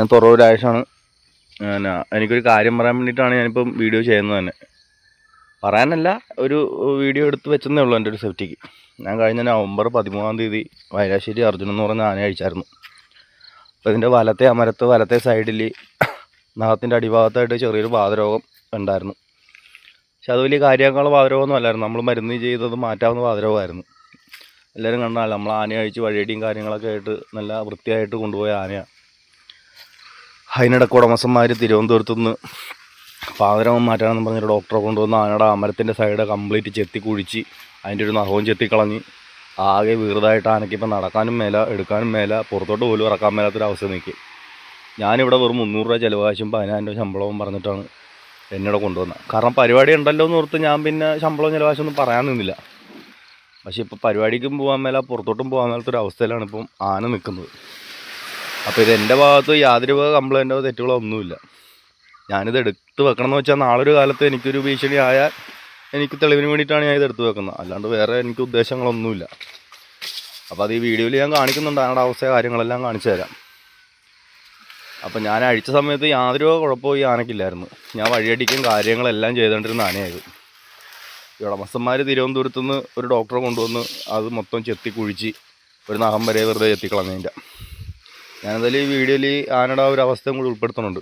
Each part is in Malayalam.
ഞാൻ തുറവൂർ രാജേഷാണ് എന്നാ എനിക്കൊരു കാര്യം പറയാൻ വേണ്ടിയിട്ടാണ് ഞാനിപ്പം വീഡിയോ ചെയ്യുന്നത് തന്നെ. പറയാനല്ല ഒരു വീഡിയോ എടുത്ത് വെച്ചെന്നേ ഉള്ളൂ എന്റെ ഒരു സേഫ്റ്റിക്ക്. ഞാൻ കഴിഞ്ഞ നവംബർ പതിമൂന്നാം തീയതി വയലാശ്ശേരി അർജുനൻ എന്ന് പറഞ്ഞ ആന അഴിച്ചായിരുന്നു. അപ്പോൾ ഇതിന്റെ വലത്തെ അമരത്ത് വലത്തെ സൈഡിൽ നഖത്തിന്റെ അടിഭാഗത്തായിട്ട് ചെറിയൊരു വാതരോഗം ഉണ്ടായിരുന്നു. പക്ഷെ അത് വലിയ കാര്യങ്ങളോ വാതരോഗമൊന്നും അല്ലായിരുന്നു. നമ്മൾ മരുന്ന് ചെയ്തത് മാറ്റാവുന്ന വാതരോഗമായിരുന്നു. എല്ലാവരും കണ്ടാൽ നമ്മൾ ആന അഴിച്ച് വഴിയടിയും കാര്യങ്ങളൊക്കെ ആയിട്ട് നല്ല വൃത്തിയായിട്ട് കൊണ്ടുപോയ ആനയാണ്. അതിനിടയ്ക്ക് ഉടമസ്ഥന്മാർ തിരുവനന്തപുരത്തു നിന്ന് പാതരമം മാറ്റാനെന്ന് പറഞ്ഞൊരു ഡോക്ടറെ കൊണ്ടുവന്ന് ആനയുടെ അമരത്തിന്റെ സൈഡ് കംപ്ലീറ്റ് ചെത്തി കുഴിച്ച് അതിന്റെ ഒരു നഖവും ചെത്തിക്കളഞ്ഞ് ആകെ വീറുതായിട്ട് ആനയ്ക്ക് ഇപ്പം നടക്കാനും മേല എടുക്കാനും മേല പുറത്തോട്ട് പോലും ഇറക്കാൻ മേലാത്തൊരവസ്ഥ നിൽക്കും ഞാനിവിടെ വെറും മുന്നൂറ് രൂപ ചിലവാശും പതിനായിരം രൂപ ശമ്പളവും പറഞ്ഞിട്ടാണ് എന്നോട് കൊണ്ടുവന്നത്. കാരണം പരിപാടി ഉണ്ടല്ലോ എന്ന് ഓർത്ത് ഞാൻ പിന്നെ ശമ്പളവും ചിലവാശമൊന്നും പറയാൻ നിന്നില്ല. പക്ഷേ ഇപ്പോൾ പരിപാടിക്കും പോകാൻ മേല പുറത്തോട്ടും പോകാൻ മേലത്തൊരവസ്ഥയിലാണ് ഇപ്പം ആന നിൽക്കുന്നത്. അപ്പോൾ ഇത് എന്റെ ഭാഗത്ത് യാതൊരു കംപ്ലൈന്റോ തെറ്റുകളോ ഒന്നുമില്ല. ഞാനിത് എടുത്ത് വെക്കണം എന്ന് വെച്ചാൽ നാളൊരു കാലത്ത് എനിക്കൊരു ഭീഷണി ആയാൽ എനിക്ക് തെളിവിന് വേണ്ടിയിട്ടാണ് ഞാൻ ഇത് എടുത്ത് വെക്കുന്നത്. അല്ലാണ്ട് വേറെ എനിക്ക് ഉദ്ദേശങ്ങളൊന്നുമില്ല. അപ്പോൾ അത് ഈ വീഡിയോയിൽ ഞാൻ കാണിക്കുന്നുണ്ട്. അതിനുടെ അവസ്ഥ കാര്യങ്ങളെല്ലാം കാണിച്ചു തരാം. അപ്പോൾ ഞാൻ അഴിച്ച സമയത്ത് യാതൊരു കുഴപ്പമോ ഈ ആനക്കില്ലായിരുന്നു ഞാൻ വഴിയടിക്കും കാര്യങ്ങളെല്ലാം ചെയ്തുകൊണ്ടിരുന്ന ആനയായത് ഈ ഉടമസ്ഥന്മാർ തിരുവനന്തപുരത്ത് നിന്ന് ഒരു ഡോക്ടറെ കൊണ്ടുവന്ന് അത് മൊത്തം ചെത്തി കുഴിച്ച് ഒരു നഖം വരെ വെറുതെ ചെത്തിക്കളഞ്ഞതിന്റെ ഞാനെന്തായാലും ഈ വീഡിയോയിൽ ആനയുടെ ആ ഒരു അവസ്ഥയും കൂടി ഉൾപ്പെടുത്തുന്നുണ്ട്.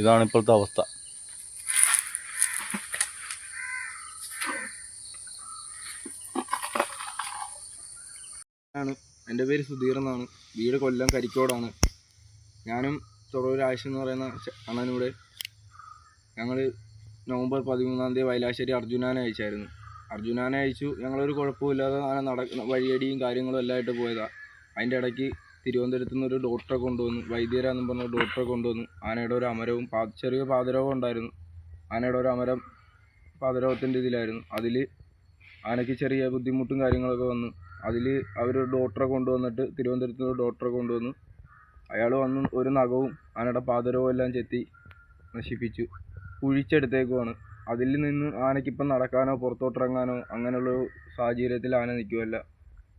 ഇതാണ് ഇപ്പോഴത്തെ അവസ്ഥ. ആണ്. എന്റെ പേര് സുധീർ എന്നാണ്. വീട് കൊല്ലം കരിക്കോടാണ്. ഞാനും തൊറൂർ ആയിഷ എന്ന് പറയുന്ന അണ്ണനൂടെ ഞങ്ങൾ നവംബർ പതിമൂന്നാം തീയതി വയലാശ്ശേരി അർജുനാനെ അയച്ചായിരുന്നു. അർജുനാനെ അയച്ചു. ഞങ്ങളൊരു കുഴപ്പമില്ലാതെ ആന നട വഴിയടിയും കാര്യങ്ങളും എല്ലാം ആയിട്ട് പോയതാണ് അതിന്റെ ഇടയ്ക്ക് തിരുവനന്തപുരത്ത് നിന്ന് ഒരു ഡോക്ടറെ കൊണ്ടുവന്നു. വൈദ്യരാന്നും പറഞ്ഞ ഡോക്ടറെ കൊണ്ടുവന്നു. ആനയുടെ ഒരു അമരവും പാ ചെറിയ പാതരോഗം ഉണ്ടായിരുന്നു. ആനയുടെ ഒരു അമരം പാതരോഗത്തിന്റെ ഇതിലായിരുന്നു. അതിൽ ആനയ്ക്ക് ചെറിയ ബുദ്ധിമുട്ടും കാര്യങ്ങളൊക്കെ വന്നു. അതിൽ അവർ ഡോക്ടറെ കൊണ്ടുവന്നിട്ട് തിരുവനന്തപുരത്ത് നിന്ന് ഡോക്ടറെ കൊണ്ടുവന്നു. അയാൾ വന്ന് ഒരു നഖവും ആനയുടെ പാതരവും എല്ലാം ചെത്തി നശിപ്പിച്ചു. കുഴിച്ചെടുത്തേക്കുവാണ്. അതിൽ നിന്ന് ആനയ്ക്കിപ്പം നടക്കാനോ പുറത്തോട്ടിറങ്ങാനോ അങ്ങനെയുള്ള സാഹചര്യത്തിൽ ആന നിൽക്കുമല്ല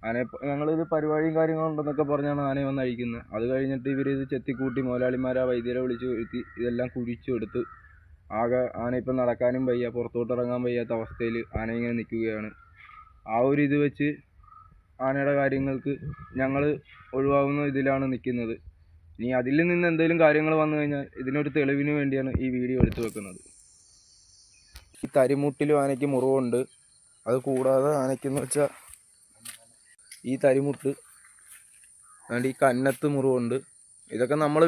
ആന ഞങ്ങളിത് പരിപാടിയും കാര്യങ്ങളും ഉണ്ടെന്നൊക്കെ പറഞ്ഞാണ് ആനയെ വന്ന് അഴിക്കുന്നത്. അത് കഴിഞ്ഞിട്ട് ഇവർ ഇത് ചെത്തിക്കൂട്ടി മുതലാളിമാരെ വൈദ്യരെ വിളിച്ച് വരുത്തി ഇതെല്ലാം കുഴിച്ചു എടുത്ത് ആകെ ആന ഇപ്പം നടക്കാനും വയ്യ പുറത്തോട്ടിറങ്ങാൻ വയ്യാത്ത അവസ്ഥയിൽ ആന ഇങ്ങനെ നിൽക്കുകയാണ്. ആ ഒരു ഇത് വെച്ച് ആനയുടെ കാര്യങ്ങൾക്ക് ഞങ്ങൾ ഒഴിവാകുന്ന ഇതിലാണ് നിൽക്കുന്നത്. ഇനി അതിൽ നിന്ന് എന്തെങ്കിലും കാര്യങ്ങൾ വന്നു കഴിഞ്ഞാൽ ഇതിനൊരു തെളിവിന് വേണ്ടിയാണ് ഈ വീഡിയോ എടുത്തു വെക്കുന്നത്. ഈ തരിമുട്ടിലും ആനയ്ക്ക് മുറിവുണ്ട്. അത് കൂടാതെ ആനയ്ക്കെന്ന് വെച്ചാൽ ഈ തരിമുട്ട് അതുകൊണ്ട് ഈ കന്നത്ത് മുറിവുണ്ട്. ഇതൊക്കെ നമ്മൾ